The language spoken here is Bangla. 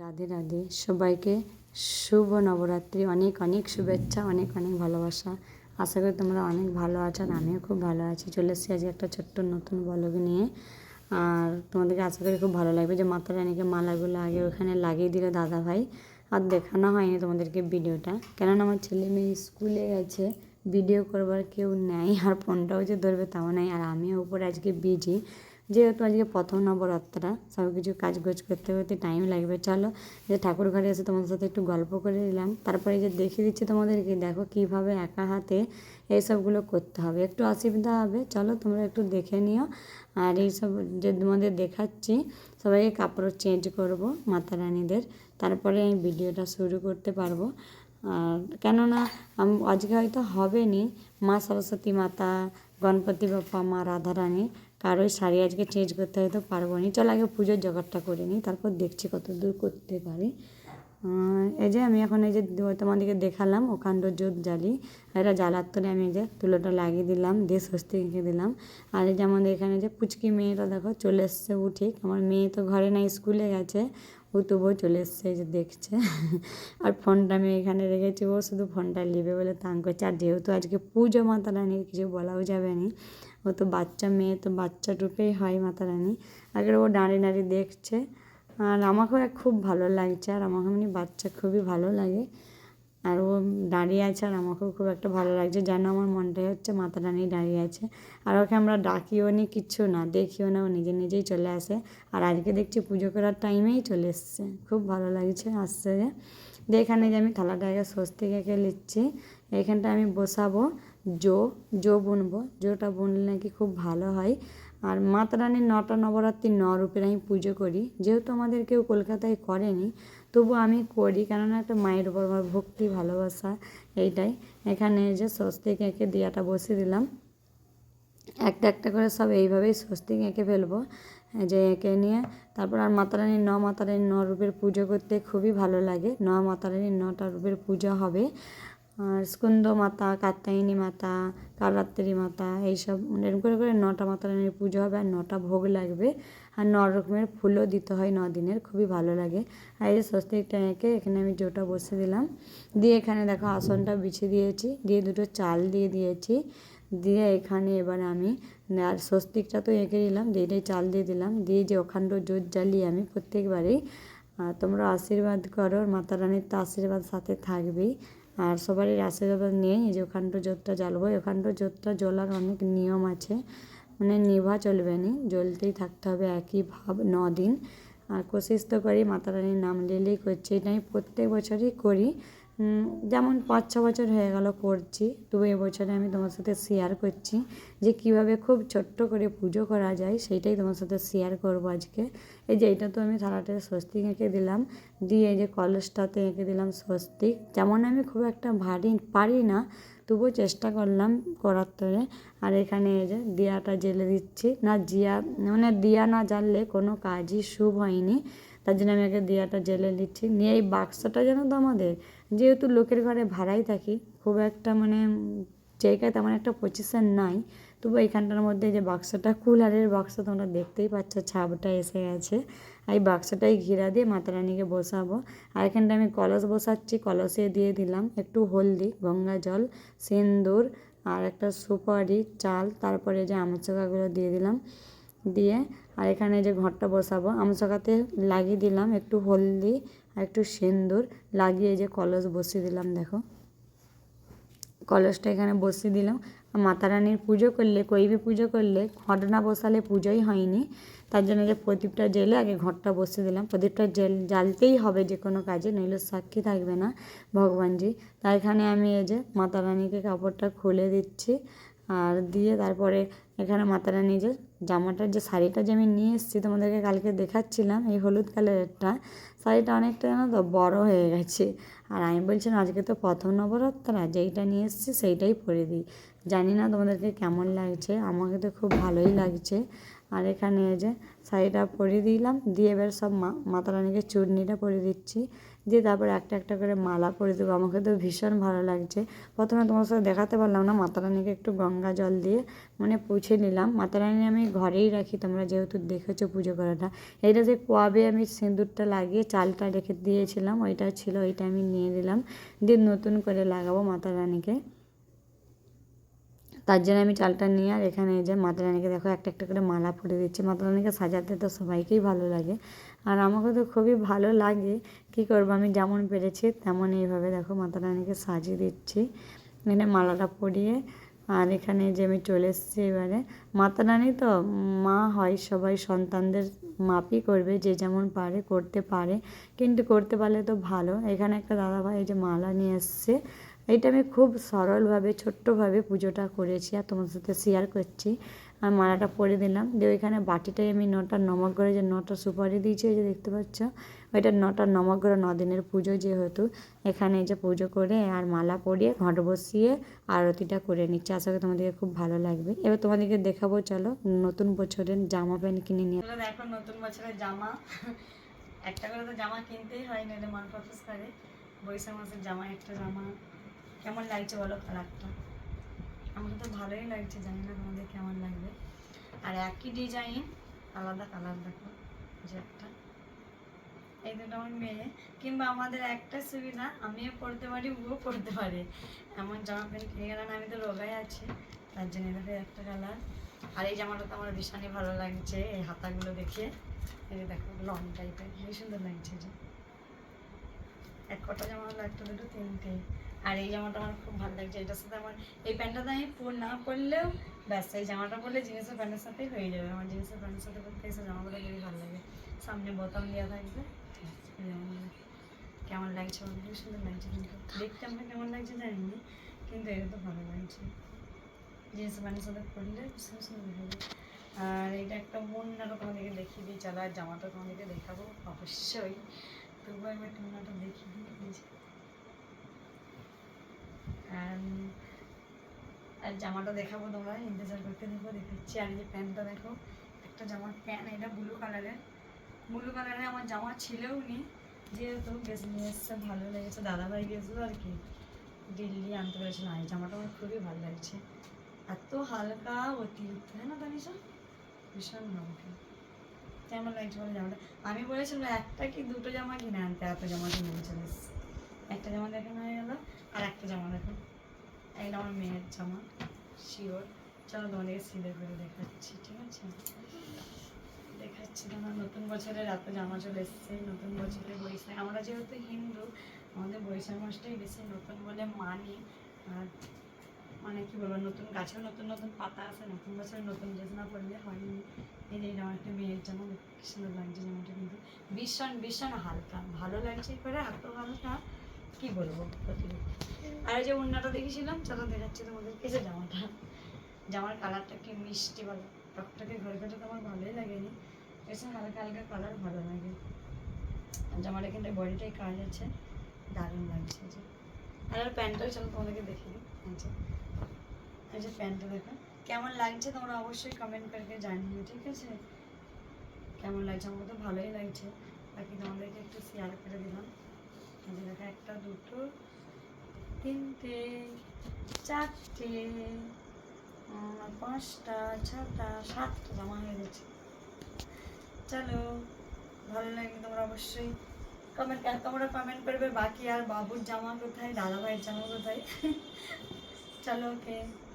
রাধে রাধে সবাইকে শুভ নবরাত্রি, অনেক অনেক শুভেচ্ছা, অনেক অনেক ভালোবাসা। আশা করি তোমরা অনেক ভালো আছো আর আমিও খুব ভালো আছি। চলে এসেছি আজকে একটা ছোট্ট নতুন বলগ নিয়ে। আর তোমাদেরকে আশা করি খুব ভালো লাগবে যে মাতা রানীকে মালাগুলো আগে ওখানে লাগিয়ে দিল দাদা ভাই আর দেখানো হয়নি তোমাদেরকে ভিডিওটা। কেননা আমার ছেলে মেয়ে স্কুলে গেছে। ভিডিও করবার কেউ নেই আর ফোনটাও যে ধরবে তাও নেই। আর আমিও উপরে আজকে বিজি যেহেতু আজকে প্রথম নবরাত্রা সব কিছু কাজ গোজ করতে করতে টাইম লাগবে। চলো, যে ঠাকুর ঘরে এসে তোমাদের সাথে একটু গল্প করে নিলাম। তারপরে যে দেখিয়ে দিচ্ছি তোমাদেরকে, দেখো কীভাবে একা হাতে এইসবগুলো করতে হবে। একটু অসুবিধা হবে। চলো, তোমরা একটু দেখে নিও। আর এইসব যে তোমাদের দেখাচ্ছি, সবাইকে কাপড় চেঞ্জ করব, মাতা রানীদের। তারপরে আমি ভিডিওটা শুরু করতে পারব। আর কেননা আজকে হয়তো হবে নি মা সরস্বতী মাতা, গণপতি বাপ্পা, মা রাধারানী, কারোই শাড়ি আজকে চেঞ্জ করতে হয়তো পারব নি চল আগে পুজোর জোগাড়টা করে নিই, তারপর দেখছি কত দূর করতে পারি। এই যে আমি এখন এই যে তোমাদেরকে দেখালাম ওখানটা জোত জ্বালি। এটা জ্বালার তলে আমি এই যে তুলোটা লাগিয়ে দিলাম, দিয়ে স্বস্তি রেখে দিলাম। আর এই যে আমাদের এখানে যে পুচকি মেয়েটা দেখো, চলে এসছে ও ঠিক। আমার মেয়ে তো ঘরে নাই, স্কুলে গেছে। ও তবুও চলে এসছে যে দেখছে। আর ফোনটা আমি এখানে রেখেছি, ও শুধু ফোনটা নেবে বলে তাং করছে। আর যেহেতু আজকে পুজো মাতা কিছু বলাও যাবে না। ও তো বাচ্চা মেয়ে, তো বাচ্চা রূপেই হয় মাতা আগে ও দাঁড়িয়ে দাঁড়িয়ে দেখছে। আর আমাকেও খুব ভালো লাগছে, আর আমাকে এমনি বাচ্চা খুবই ভালো লাগে। আর ও দাঁড়িয়ে আছে আর আমাকেও খুব একটা ভালো লাগছে। যেন আমার মনটাই হচ্ছে মাতা রানী দাঁড়িয়ে আছে। আর ওকে আমরা ডাকিও নি, কিচ্ছু না, দেখিও না, ও নিজে নিজেই চলে আসে। আর আজকে দেখছি পুজো করার টাইমেই চলে এসছে। খুব ভালো লাগছে, আসছে যে। এখানে যে আমি থালাটাকে স্বস্তিক এঁকে নিচ্ছি এখানটা আমি বসাবো। জো জো বুনবো। জোটা বুনলে নাকি খুব ভালো হয়। আর মাতা রানীর নটা নবরাত্রি ন রূপের আমি পুজো করি। যেহেতু আমাদের কেউ কলকাতায় করেনি তবু আমি করি, কেননা একটা মায়ের উপর আমার ভক্তি, ভালোবাসা এইটাই। এখানে যে স্বস্তিক এঁকে দিয়াটা বসিয়ে দিলাম। একটা একটা করে সব এইভাবেই স্বস্তিক এঁকে ফেলব। যে এঁকে নিয়ে, তারপর আর মাতারানীর ন মাতারানীর ন রূপের পুজো করতে খুবই ভালো লাগে। ন মাতারানীর নটা রূপের পূজা হবে। আর স্কন্দ মাতা, কাত্যায়নী মাতা, কালরাত্রি মাতা, এইসব এরকম করে করে নটা মাতারানীর পুজো হবে আর নটা ভোগ লাগবে। আর ন রকমের ফুলও দিতে হয় ন দিনের, খুবই ভালো লাগে। আর এই স্বস্তিকটা এঁকে এখানে আমি জোটা বসে দিলাম। দিয়ে এখানে দেখো আসনটা বিছিয়ে দিয়েছি, দিয়ে দুটো চাল দিয়ে দিয়েছি। দিয়ে এখানে এবার আমি, আর স্বস্তিকটা তো এঁকে দিলাম দিয়ে চাল দিয়ে দিলাম। দিয়ে যে ওখানটা জোর জ্বালিয়ে আমি প্রত্যেকবারেই তোমরা আশীর্বাদ করো, মাতা রানীর তো আশীর্বাদ সাথে থাকবেই। আর সবারই আশীর্বাদ নেই এই যে ওখানটা জোতটা জ্বালবো। ওখানটা জোতটা জ্বলার অনেক নিয়ম আছে। মানে নিভা চলবে না, জ্বলতেই থাকতে হবে একই ভাব ন দিন আর কোশিশ তো করি মাতা রানীর নাম নিলেই করছি। এটা আমি প্রত্যেক বছরই করি। যেমন পাঁচ, ছ বছর হয়ে গেল করছি তবু এবছরে আমি তোমার সাথে শেয়ার করছি যে কীভাবে খুব ছোট্ট করে পুজো করা যায়, সেইটাই তোমার সাথে শেয়ার করব আজকে। এই যে এটা তো আমি থালাটাতে স্বস্তিক এঁকে দিলাম, দিয়ে যে কলসটাতে এঁকে দিলাম স্বস্তিক। যেমন আমি খুব একটা ভারী, পারি না তবুও চেষ্টা করলাম করার তরে। আর এখানে এই যে দিয়াটা জ্বেলে দিচ্ছি। না জিয়া মানে দিয়া না জ্বাললে কোনো কাজই শুভ হয়নি, তার জন্য আমি আগে দিয়াটা জ্বেলে নিচ্ছি। নিয়ে এই বাক্সটা যেন তো আমাদের যেহেতু লোকের ঘরে ভাড়াই থাকি, খুব একটা মানে জায়গায় তেমন একটা পজিশন নাই। তবু এইখানটার মধ্যে যে বাক্সটা, কুলারের বাক্স তোমরা দেখতেই পাচ্ছ ছাপটা এসে গেছে। এই বাক্সটাই ঘিরা দিয়ে মাতা রানীকে বসাবো। আর এখানটা আমি কলস বসাচ্ছি, কলসে দিয়ে দিলাম একটু হলদি, গঙ্গা জল, সিন্দুর আর একটা সুপারি, চাল, তারপরে যে আমচকাগুলো দিয়ে দিলাম দিয়ে, আর এখানে যে ঘরটা বসাবো আমচকাতে লাগিয়ে দিলাম একটু হলদি আর একটু সিন্দুর লাগিয়ে যে কলস বসিয়ে দিলাম, দেখো। কলসটা এখানে বসিয়ে দিলাম। মাতা রানীর পুজো করলে, কৈবি পুজো করলে ঘট না বসালে পুজোই হয়নি। তার জন্য যে প্রদীপটা জেলে আগে ঘরটা বসিয়ে দিলাম। প্রদীপটা জেল জ্বালতেই হবে যে কোনো কাজে, নইলে সাক্ষী থাকবে না ভগবানজি। তাই এখানে আমি এই যে মাতা রানীকে কাপড়টা খুলে দিচ্ছি। আর দিয়ে তারপরে এখানে মাতা রানী যে জামাটার যে শাড়িটা যে আমি নিয়ে এসেছি তোমাদেরকে কালকে দেখাচ্ছিলাম, এই হলুদ কালারেরটা, শাড়িটা অনেকটা জানো তো বড়ো হয়ে গেছে। আর আমি বলছিলাম, আজকে তো প্রথম নবরাত্রা যেইটা নিয়ে এসেছি সেইটাই পরে দিই। জানি না তোমাদেরকে কেমন লাগছে, আমাকে তো খুব ভালোই লাগছে। আর এখানে যে শাড়িটা পরিয়ে দিলাম, দিয়ে এবার সব মা মাতা রানীকে চূর্ণিটা পরিয়ে দিচ্ছি। দিয়ে তারপর একটা একটা করে মালা পরে দেবো। আমাকে তো ভীষণ ভালো লাগছে। প্রথমে তোমার সাথে দেখাতে পারলাম না মাতা রানীকে একটু গঙ্গা জল দিয়ে মানে পুছে নিলাম। মাতা রানী আমি ঘরেই রাখি, তোমরা যেহেতু দেখেছ পুজো করাটা। এইটা যে কোয়াবে আমি সিঁদুরটা লাগিয়ে চালটা রেখে দিয়েছিলাম, ওইটা ছিল, ওইটা আমি নিয়ে নিলাম। দিয়ে নতুন করে লাগাবো মাতা রানীকে তার জন্য আমি চালটা নিয়ে আর এখানে যে মাতা রানীকে দেখো একটা একটা করে মালা পরে দিচ্ছি। মাতা রানীকে সাজাতে তো সবাইকেই ভালো লাগে। আর আমাকে তো খুবই ভালো লাগে। কী করব? আমি যেমন পেরেছি তেমন এইভাবে দেখো মাতা রানীকে সাজিয়ে দিচ্ছি। এখানে মালাটা পরিয়ে আর এখানে যে আমি চলে এসেছি এবারে। মাতা রানী তো মা হয় সবাই সন্তানদের মাপই করবে, যে যেমন পারে করতে পারে। কিন্তু করতে পারলে তো ভালো। এখানে একটা দাদাভাই এই যে মালা নিয়ে এসছে। এইটা আমি খুব সরলভাবে, ছোট্টভাবে পুজোটা করেছি আর তোমার সাথে শেয়ার করছি। আর মালাটা পরে দিলাম। দিয়ে ওইখানে বাটিটায় আমি নটা নমগ্রহে যে নটা সুপারি দিয়েছি, ওই যে দেখতে পাচ্ছ? ওইটা নটা নমগ্রহ ন দিনের পুজো যেহেতু, এখানে যে পুজো করে আর মালা পরিয়ে ঘট বসিয়ে আরতিটা করে নিচ্ছি। আশা করি তোমাদেরকে খুব ভালো লাগবে। এবার তোমাদেরকে দেখাবো, চলো, নতুন বছরের জামা প্যান্ট কিনে নিয়ে দেখো নতুন বছরের জামা। একটা করে তো জামা কিনতেই হয় নাহলে মন প্রফেস করে। বৈশাখ মাসের জামা, একটা জামা। কেমন লাগছে বলো কালারটা? আমাকে তো ভালোই লাগছে, জানি না তোমাদের কেমন লাগবে। আর একই ডিজাইন আলাদা কালার দেখো, যে একটা। এই দুটো আমার মেয়ে, কিংবা আমাদের একটা সুবিধা আমিও পড়তে পারি, ও পড়তে পারে। এমন জামা প্যান্ট কিনে গেলাম আমি তো রোগাই আছি, তার জন্য দেখো একটা কালার আর এই জামাটা তো আমার ভীষণই ভালো লাগছে, এই হাতাগুলো দেখে। এই দেখো লং টাইপের খুবই সুন্দর লাগছে যে এক কটা জামা একটা দুটো, তিনটে। আর এই জামাটা আমার খুব ভালো লাগছে, এটার সাথে আমার এই প্যান্টটা আমি পর না পরলেও ব্যাস, এই জামাটা পরলে জিন্সের প্যান্টের সাথেই হয়ে যাবে। আমার জিন্সের প্যান্টের সাথে পরতে এসে জামাগুলো খুবই ভালো লাগে। সামনে বোতাম দেওয়া থাকবে। কেমন লাগছে খুবই সুন্দর লাগছে কিন্তু। দেখতে আমার কেমন লাগছে জানি না কিন্তু এটা তো ভালো লাগছে। জিন্সের প্যান্টের সাথে পরলে ভীষণ সুন্দর হবে আর এটা একটা মুন্নাটা তোমাদেরকে দেখিয়ে দিই চলো জামাটা তোমাদেরকে দেখাবো অবশ্যই। তবুও একবার একটু দেখিয়ে দিই আর জামাটা দেখাবো তোমরা, ইন্তজার করতে থাকো দেখাচ্ছি আর যে প্যান্টটা দেখো। একটা জামার প্যান্ট, এটা ব্লু কালারের ব্লু কালারের আমার জামা ছিলও নি। যেহেতু বেশ নিয়ে এসছে, ভালো লেগেছে। দাদাভাই গেছিল আর কি, দিল্লি আনতে পেরেছিল। এই জামাটা আমার খুবই ভালো লাগছে। এত হালকা, অতিরিক্ত। হ্যাঁ না, তানিশা? ভীষণ হালকা। কেমন লাগছে বলে জামাটা? আমি বলেছিলাম, একটা কি দুটো জামা কিনে আনতে? এত জামা কিনে চলে এসছে। একটা জামা দেখানো হয়ে গেল, আর একটা জামা দেখো। এটা আমার মেয়ের জামা শিওর চলো তোমাদেরকে সিলে করে দেখাচ্ছি, ঠিক আছে? দেখাচ্ছি তোমার নতুন বছরের এত জামা চলে এসছে, নতুন বছরের বৈশাখ। আমরা যেহেতু হিন্দু, আমাদের বৈশাখ মাসটাই বেশি নতুন বলে মানি। আর মানে কি বলব, নতুন গাছেও নতুন নতুন পাতা আছে, নতুন বছরে নতুন ড্রেস না পরলে হয়নি। এই যে আমার একটা মেয়ের জামা সুন্দর লাগছে জামাটা কিন্তু। ভীষণ ভীষণ হালকা। ভালো লাগছে করে এত হালকা কি বলব। আর যে অন্যটা দেখেছিলাম, চলো দেখাচ্ছি তোমাদের। এই যে জামাটা, জামার কালারটা কি মিষ্টি বলো? টকটকে ঘরে ঘরে তো আমার ভালোই লাগেনি। এসে হালকা হালকা কালার ভালো লাগে। জামার এখানটায় বডিটাই কাজ আছে। দারুণ লাগছে যে। আর আর প্যান্টটাও চলো তোমাদেরকে দেখিয়ে দিই। আচ্ছা প্যান্টটা দেখো। কেমন লাগছে তোমরা অবশ্যই কমেন্ট করে জানিও, ঠিক আছে? কেমন লাগছে? আমার তো ভালোই লাগছে। বাকি তোমাদেরকে একটু শেয়ার করে দিলাম। একটা, দুটো, তিনটে, চারটে পাঁচটা, ছটা, সাতটা জামা হয়ে গেছে। চলো, ভালো লাগে তোমরা অবশ্যই কমেন্ট তোমরা কমেন্ট করবে বাকি আর বাবুর জামা কোথায়, দাদাভাইয়ের জামা কোথায়? চলো ওকে